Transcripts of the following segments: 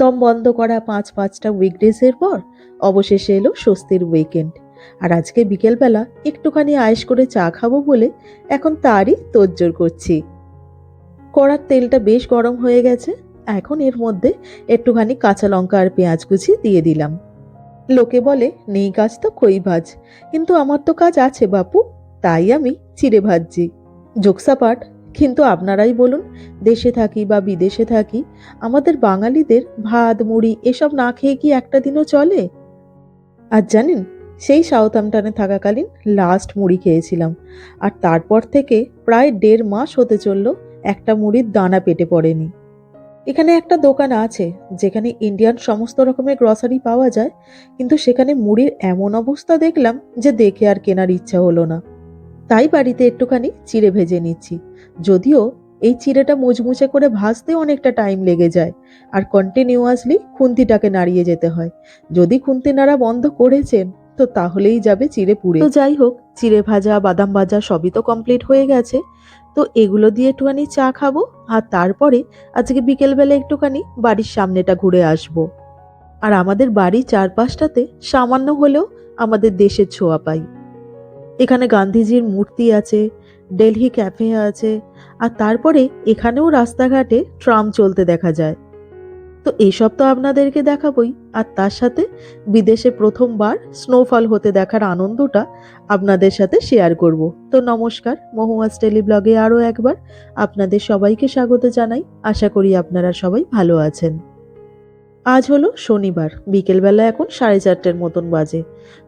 দম বন্ধ করা পাঁচ পাঁচটা উইকডেজের পর অবশেষে এলো স্বস্তির উইকেন্ড আর আজকে বিকেলবেলা একটুখানি আয়েস করে চা খাব বলে এখন তারই তোড়জোড় করছি। কড়ার তেলটা বেশ গরম হয়ে গেছে, এখন এর মধ্যে একটুখানি কাঁচা লঙ্কা আর পেঁয়াজ কুচি দিয়ে দিলাম। লোকে বলে, নেই কাজ তো খই ভাজ। কিন্তু আমার তো কাজ আছে বাপু, তাই আমি চিড়ে ভাজছি। জোকসাপাট কিন্তু আপনারাই বলুন, দেশে থাকি বা বিদেশে থাকি, আমাদের বাঙালিদের ভাত, মুড়ি এসব না খেয়ে কি একটা দিনও চলে? আর জানেন, সেই সাউথহ্যাম্পটনে থাকাকালীন লাস্ট মুড়ি খেয়েছিলাম। আর তারপর থেকে প্রায় দেড় মাস হতে চলল একটা মুড়ির দানা পেটে পড়েনি। এখানে একটা দোকান আছে, যেখানে ইন্ডিয়ান সমস্ত রকমের গ্রসারি পাওয়া যায়, কিন্তু সেখানে মুড়ির এমন অবস্থা দেখলাম যে দেখে আর কেনার ইচ্ছা হলো না। তাই বাড়িতে একটুখানি চিড়ে ভেজে নিচ্ছি। যদিও এই চিড়েটা মুচমুচে করে ভাজতে অনেকটা টাইম লেগে যায়, আর কন্টিনিউয়াসলি খুন্তিটাকে নাড়িয়ে যেতে হয়। যদি খুন্তি নাড়া বন্ধ করেছেন, তো তাহলেই যাবে চিড়ে পুড়ে। তো যাই হোক, চিড়ে ভাজা, বাদাম ভাজা সবই তো কমপ্লিট হয়ে গেছে। তো এগুলো দিয়ে একটুখানি চা খাব, আর তারপরে আজকে বিকেলবেলা একটুখানি বাড়ির সামনেটা ঘুরে আসব। আর আমাদের বাড়ির চারপাশটাতে সামান্য হলেও আমাদের দেশের ছোঁয়া পাই। এখানে গান্ধীজির মূর্তি আছে ডেলহি ক্যাফে আছে, আর তারপরে এখানেও রাস্তাঘাটে ট্রাম চলতে দেখা যায়। তো এইসব তো আপনাদেরকে দেখাবই, আর তার সাথে বিদেশে প্রথমবার স্নোফল হতে দেখার আনন্দটা আপনাদের সাথে শেয়ার করব। তো নমস্কার মহুয়াস টেলি ব্লগে আরও একবার আপনাদের সবাইকে স্বাগত জানাই, আশা করি আপনারা সবাই ভালো আছেন। আজ হলো শনিবার, বিকেলবেলা এখন সাড়ে চারটের মতন বাজে।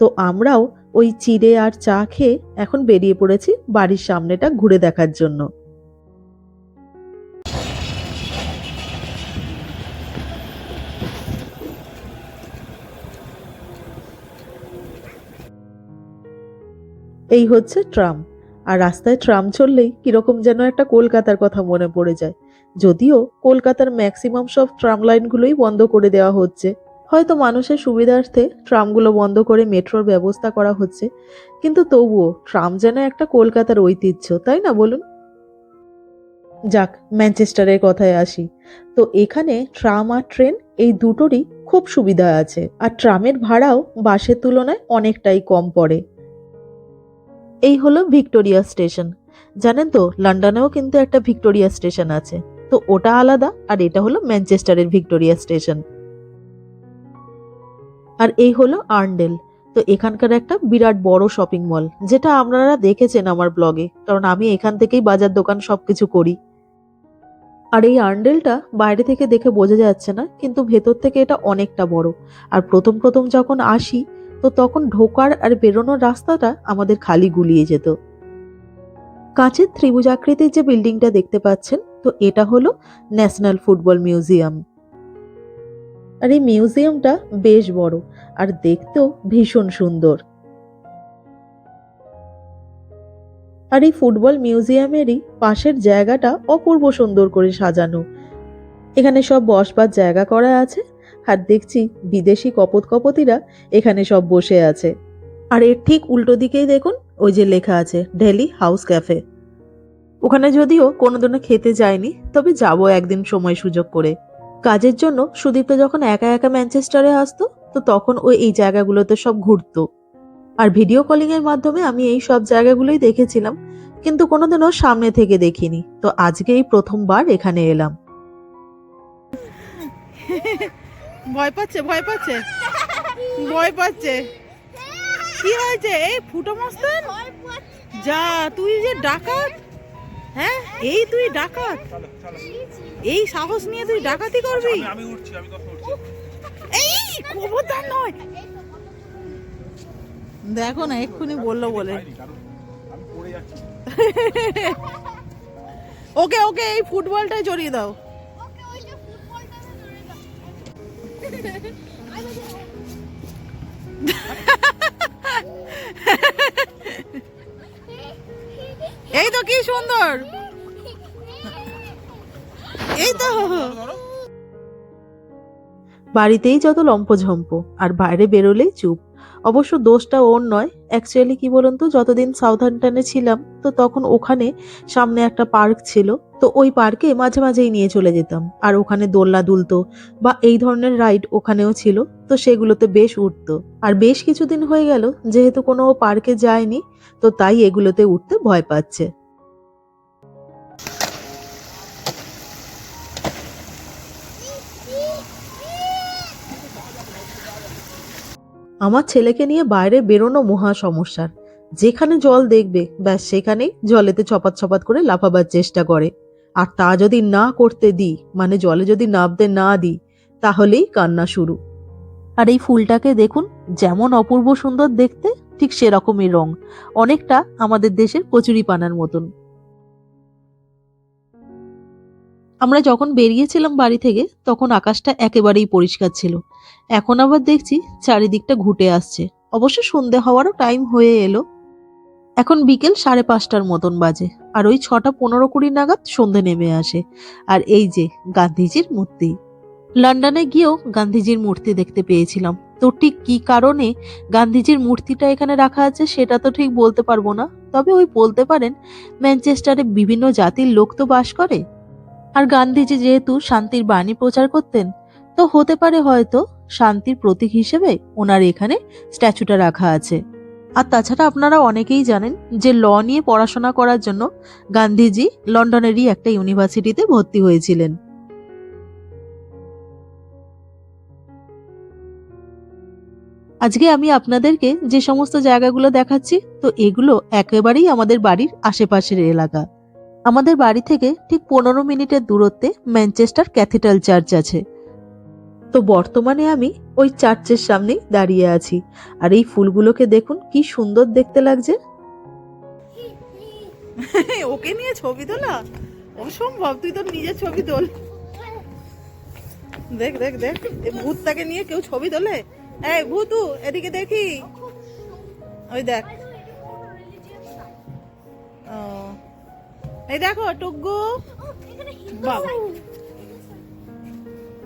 তো আমরাও ওই চিড়ে আর চা খেয়ে এখন বেরিয়ে পড়েছি বাড়ির সামনেটা ঘুরে দেখার জন্য। এই হচ্ছে ট্রাম। আর রাস্তায় ট্রাম চললেই কীরকম যেন একটা কলকাতার কথা মনে পড়ে যায়। যদিও কলকাতার ম্যাক্সিমাম সব ট্রাম লাইনগুলোই বন্ধ করে দেওয়া হচ্ছে। হয়তো মানুষের সুবিধার্থে ট্রামগুলো বন্ধ করে মেট্রোর ব্যবস্থা করা হচ্ছে, কিন্তু তবুও ট্রাম যেন একটা কলকাতার ঐতিহ্য, তাই না বলুন? যাক, ম্যানচেস্টারের কথায় আসি। তো এখানে ট্রাম আর ট্রেন এই দুটোরই খুব সুবিধা আছে, আর ট্রামের ভাড়াও বাসের তুলনায় অনেকটাই কম পড়ে। এই হলো ভিক্টোরিয়া স্টেশন। জানেন তো, লন্ডনেও কিন্তু একটা ভিক্টোরিয়া স্টেশন আছে। তো ওটা আলাদা, আর এটা হলো ম্যানচেস্টারের ভিক্টোরিয়া স্টেশন। আর এই হলো আর্নডেল। তো এখানকার একটা বিরাট বড় শপিং মল যেটা আপনারা দেখেছেন আমার ব্লগে কারণ আমি এখান থেকেই বাজার দোকান সব কিছু করি। আর এই আর্নডেলটা বাইরে থেকে দেখে বোঝা যাচ্ছে না, কিন্তু ভেতর থেকে এটা অনেকটা বড়। আর প্রথম প্রথম যখন আসি, তো তখন ঢোকার আর বেরোনোর রাস্তাটা আমাদের খালি গুলিয়ে যেত। কাঁচের ত্রিভুজ আকৃতির যে বিল্ডিংটা দেখতে পাচ্ছেন, তো এটা হলো ন্যাশনাল ফুটবল মিউজিয়াম আর এই মিউজিয়ামটা বেশ বড় আর দেখতেও ভীষণ সুন্দর। আর এই ফুটবল মিউজিয়ামেরই পাশের জায়গাটা অপূর্ব সুন্দর করে সাজানো। এখানে সব বসবার জায়গা করা আছে আর দেখছি বিদেশি কপত কপতিরা এখানে সব বসে আছে। আর এর ঠিক উল্টো দিকেই দেখুন ওই যে লেখা আছে ডেলি হাউস ক্যাফে ওখানে যদিও কোনোদিনও খেতে যায়নি তবে যাব একদিন সময় সুযোগ করে। কাজের জন্য সুদীপ্ত যখন একা একা ম্যানচেস্টারে আসতো, তো তখন ও এই জায়গাগুলোতে সব ঘুরতো। আর ভিডিও কলিং এর মাধ্যমে আমি এই সব জায়গাগুলোই দেখেছিলাম, কিন্তু কোনোদিনও সামনে থেকে দেখিনি। তো আজকে এই প্রথমবার এখানে এলাম। ভয় পাচ্ছে ভয় পাচ্ছে ভয় পাচ্ছে। কি হয়েছে? এই ফুটো মস্তান? যা, তুই যে ডাকাত? হ্যাঁ? এই তুই ডাকাত। এই সাহস নিয়ে তুই ডাকাতি করবি? আমি উঠছি আমি এই খবরদার নয়। দেখো না এক্ষুনি বলল বলে। পাইনি, কারণ আমি পড়ে যাচ্ছি। ওকে ওকে এই ফুটবলটাই জড়িয়ে দাও। এই তো কি সুন্দর। এই তো। বাড়িতেই যত লম্পঝম্প, আর বাইরে বেরোলেই চুপ। অবশ্য দোষটা ওর নয়। অ্যাকচুয়ালি কি বলুন তো, যতদিন সাউথহ্যাম্পটনে ছিলাম, তো তখন ওখানে সামনে একটা পার্ক ছিল। তো ওই পার্কে মাঝে মাঝেই নিয়ে চলে যেতাম। আর ওখানে দোলনা দুলতো বা এই ধরনের রাইড ওখানেও ছিল, তো সেগুলোতে বেশ উঠতো। আর বেশ কিছুদিন হয়ে গেল, যেহেতু কোনো পার্কে যায়নি, তো তাই এগুলোতে উঠতে ভয় পাচ্ছে। আমার ছেলেকে নিয়ে বাইরে বেরোনো মহা সমস্যার। যেখানে জল দেখবে, ব্যাস সেখানেই জলেতে ছপাত ছপাত করে লাফাবার চেষ্টা করে। আর তা যদি না করতে দিই মানে জলে যদি নামতে না দিই, তাহলেই কান্না শুরু। আর এই ফুলটাকে দেখুন, যেমন অপূর্ব সুন্দর দেখতে, ঠিক সেরকমই রং। অনেকটা আমাদের দেশের কচুরি পানার মতন। আমরা যখন বেরিয়েছিলাম বাড়ি থেকে, তখন আকাশটা একেবারেই পরিষ্কার ছিল। এখন আবার দেখছি, চারিদিকটা ঘুটে আসছে। অবশ্য সন্ধে হওয়ারও টাইম হয়ে এলো। এখন বিকেল সাড়ে পাঁচটার মতন বাজে, আর ওই ছটা পনেরো কুড়ি নাগাদ সন্ধে নেমে আসে। আর এই যে, গান্ধীজির মূর্তি। লন্ডনে গিয়েও গান্ধীজির মূর্তি দেখতে পেয়েছিলাম। তো ঠিক কি কারণে গান্ধীজির মূর্তিটা এখানে রাখা আছে সেটা তো ঠিক বলতে পারব না। তবে ওই বলতে পারেন, ম্যানচেস্টারে বিভিন্ন জাতির লোক তো বাস করে। আর গান্ধীজি যেহেতু শান্তির বাণী প্রচার করতেন, তো হতে পারে হয়তো শান্তির প্রতীক হিসেবে ওনার এখানে স্ট্যাচুটা রাখা আছে। আর তাছাড়া আপনারা অনেকেই জানেন যে ল নিয়ে পড়াশোনা করার জন্য গান্ধীজি লন্ডনেরই একটা ইউনিভার্সিটিতে ভর্তি হয়েছিলেন। আজকে আমি আপনাদেরকে যে সমস্ত জায়গাগুলো দেখাচ্ছি, তো এগুলো একেবারেই আমাদের বাড়ির আশেপাশের এলাকা। আমাদের বাড়ি থেকে ঠিক পনেরো মিনিটের দূরত্বে ম্যানচেস্টার ক্যাথিড্রাল চার্চ আছে। তো বর্তমানে আমি ওই চার্চের সামনেই দাঁড়িয়ে আছি। আর এই ফুলগুলোকে দেখুন, কি সুন্দর দেখতে লাগছে। ওকে নিয়ে ছবি তোলা? অসম্ভব, তুই তোর নিজের ছবি তোল। দেখ দেখ দেখ ভূতটাকে নিয়ে কেউ ছবি তোলে? এই ভূতু, এদিকে দেখি। ওই দেখ। এই দেখো টুকু বাবা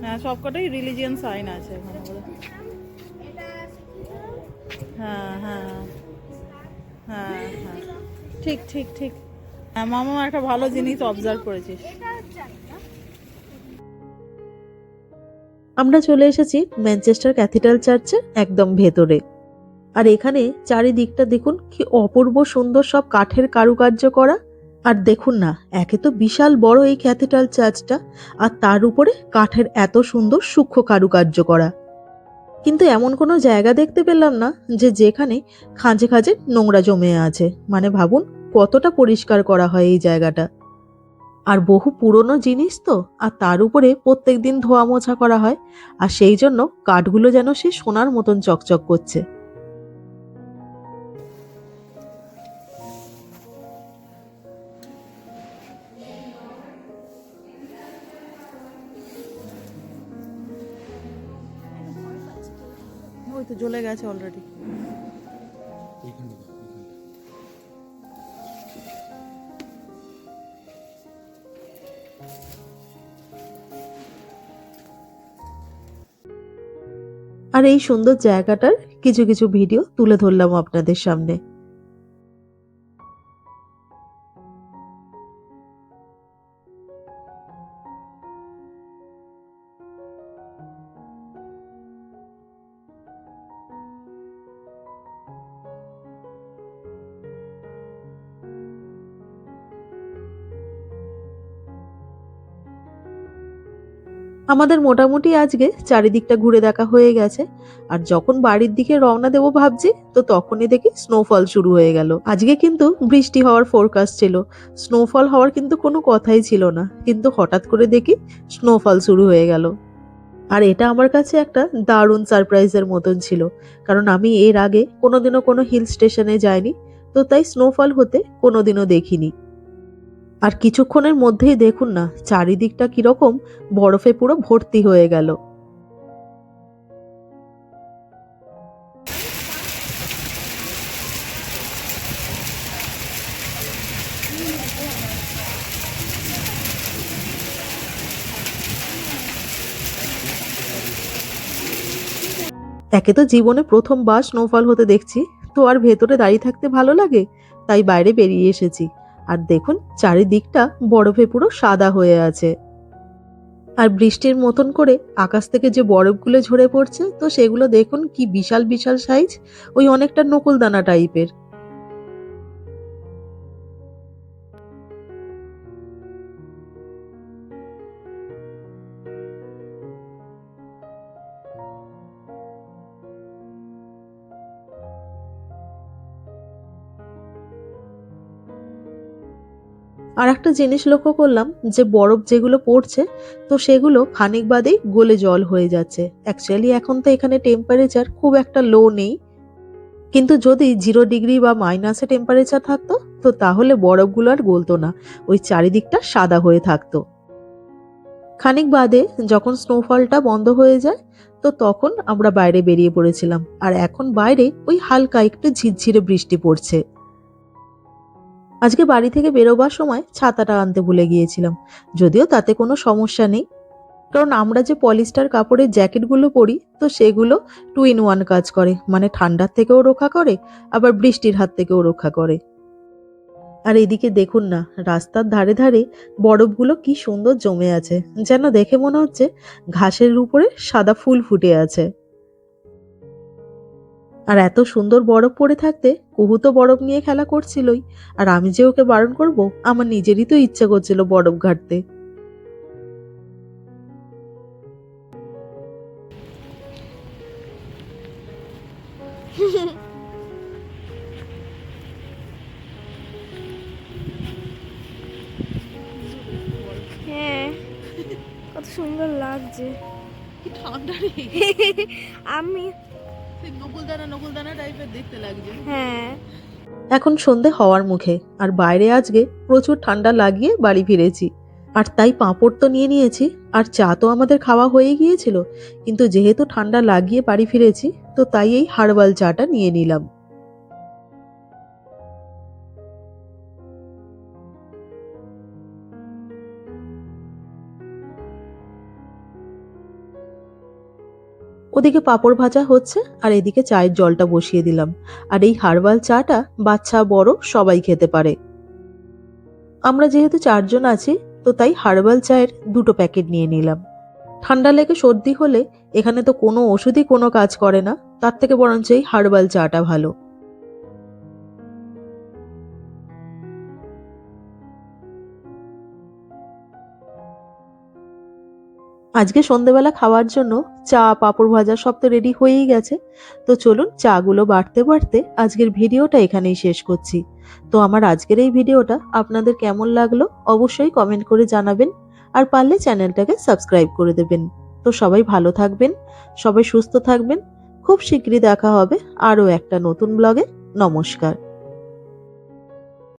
হ্যাঁ সবকটাই রিলিজিয়ান সাইন আছে এখানে হ্যাঁ হ্যাঁ হ্যাঁ হ্যাঁ। ঠিক ঠিক ঠিক। হ্যাঁ মামা, একটা ভালো জিনিস অবজার্ভ করেছিস। আমরা চলে এসেছি ম্যানচেস্টার ক্যাথিড্রাল চার্চের একদম ভেতরে। আর এখানে চারিদিকটা দেখুন কি অপূর্ব সুন্দর সব কাঠের কারুকার্য করা। আর দেখুন না, একে তো বিশাল বড় এই ক্যাথিড্রাল চার্চটা আর তার উপরে কাঠের এত সুন্দর সূক্ষ্ম কারুকার্য করা। কিন্তু এমন কোনো জায়গা দেখতে পেলাম না যে যেখানে খাঁজে খাঁজে নোংরা জমে আছে। মানে ভাবুন, কতটা পরিষ্কার করা হয় এই জায়গাটা। আর বহু পুরনো জিনিস তো, আর তার উপরে প্রত্যেক দিন ধোয়া মোছা করা হয়, আর সেই জন্য কাঠগুলো যেন সে সোনার মতন চকচক করছে। তো জ্বলে গেছে অলরেডি আর এই সুন্দর জায়গাটার কিছু কিছু ভিডিও তুলে ধরলাম আপনাদের সামনে। আমাদের মোটামুটি আজকে চারিদিকটা ঘুরে দেখা হয়ে গেছে। আর যখন বাড়ির দিকে রওনা দেবো ভাবছি, তো তখনই দেখি স্নোফল শুরু হয়ে গেল। আজকে কিন্তু বৃষ্টি হওয়ার ফোরকাস্ট ছিল। স্নোফল হওয়ার কিন্তু কোনো কথাই ছিল না। কিন্তু হঠাৎ করে দেখি স্নোফল শুরু হয়ে গেল। আর এটা আমার কাছে একটা দারুণ সারপ্রাইজের মতন ছিল। কারণ আমি এর আগে কোনোদিনও কোনো হিল স্টেশনে যাইনি, তো তাই স্নোফল হতে কোনোদিনও দেখিনি। আর কিছুক্ষণের মধ্যেই দেখুন না, চারিদিকটা কীরকম বরফে পুরো ভর্তি হয়ে গেল। একে তো জীবনে প্রথম প্রথমবার স্নোফল হতে দেখছি, তো আর ভেতরে দাঁড়িয়ে থাকতে ভালো লাগে? তাই বাইরে বেরিয়ে এসেছি। আর দেখুন, চারিদিকটা বরফে পুরো সাদা হয়ে আছে। আর বৃষ্টির মতন করে আকাশ থেকে যে বরফগুলো ঝরে পড়ছে, তো সেগুলো দেখুন কি বিশাল বিশাল সাইজ ওই অনেকটা নকুলদানা টাইপের আর একটা জিনিস লক্ষ্য করলাম যে বরফ যেগুলো পড়ছে, তো সেগুলো খানিক বাদেই গলে জল হয়ে যাচ্ছে। অ্যাকচুয়ালি এখন তো এখানে টেম্পারেচার খুব একটা লো নেই। কিন্তু যদি জিরো ডিগ্রি বা মাইনাসে টেম্পারেচার থাকতো, তো তাহলে বরফগুলো আর গলতো না। ওই চারিদিকটা সাদা হয়ে থাকতো। খানিক বাদে যখন স্নোফলটা বন্ধ হয়ে যায়, তো তখন আমরা বাইরে বেরিয়ে পড়েছিলাম। আর এখন বাইরে ওই হালকা একটু ঝিরঝিরে বৃষ্টি পড়ছে। আজকে বাড়ি থেকে বেরোবার সময় ছাতাটা আনতে ভুলে গিয়েছিলাম। যদিও তাতে কোনো সমস্যা নেই। কারণ আমরা যে পলিস্টার কাপড়ের জ্যাকেটগুলো পরি, তো সেগুলো টু ইন ওয়ান কাজ করে। মানে ঠান্ডার থেকেও রক্ষা করে, আবার বৃষ্টির হাত থেকেও রক্ষা করে। আর এদিকে দেখুন না, রাস্তার ধারে ধারে বরফগুলো কি সুন্দর জমে আছে। যেন দেখে মনে হচ্ছে ঘাসের উপরে সাদা ফুল ফুটে আছে। আর এত সুন্দর বরফ পড়ে থাকতে কুহু তো বরফ নিয়ে খেলা করছিলই। আর আমি যে ওকে বারণ করব আমার নিজেরই তো ইচ্ছে করছিল বরফ ঘাটতে। হ্যাঁ কত সুন্দর লাগছে। ঠান্ডা রে। আমি হ্যাঁ। এখন সন্ধে হওয়ার মুখে, আর বাইরে আজকে প্রচুর ঠান্ডা লাগিয়ে বাড়ি ফিরেছি। আর তাই পাঁপড় তো নিয়ে নিয়েছি, আর চা তো আমাদের খাওয়া হয়ে গিয়েছিল। কিন্তু যেহেতু ঠান্ডা লাগিয়ে বাড়ি ফিরেছি, তো তাই এই হার্বাল চাটা নিয়ে নিলাম। ওদিকে পাঁপড় ভাজা হচ্ছে আর এদিকে চায়ের জলটা বসিয়ে দিলাম। আর এই হার্বাল চাটা বাচ্চা, বড়, সবাই খেতে পারে। আমরা যেহেতু চারজন আছি, তো তাই হার্বাল চায়ের দুটো প্যাকেট নিয়ে নিলাম। ঠান্ডা লেগে সর্দি হলে এখানে তো কোনো ওষুধই কোনো কাজ করে না, তার থেকে বরঞ্চ এই হার্বাল চাটা ভালো। আজকে সন্ধেবেলা খাওয়ার জন্য চা, পাঁপড় ভাজা সব তো রেডি হয়েই গেছে। তো চলুন চাগুলো বাড়তে বাড়তে আজকের ভিডিওটা এখানেই শেষ করছি। তো আমার আজকের এই ভিডিওটা আপনাদের কেমন লাগল অবশ্যই কমেন্ট করে জানাবেন আর পারলে চ্যানেলটাকে সাবস্ক্রাইব করে দেবেন। তো সবাই ভালো থাকবেন, সবাই সুস্থ থাকবেন, খুব শীঘ্রই দেখা হবে আরও একটা নতুন ব্লগে নমস্কার।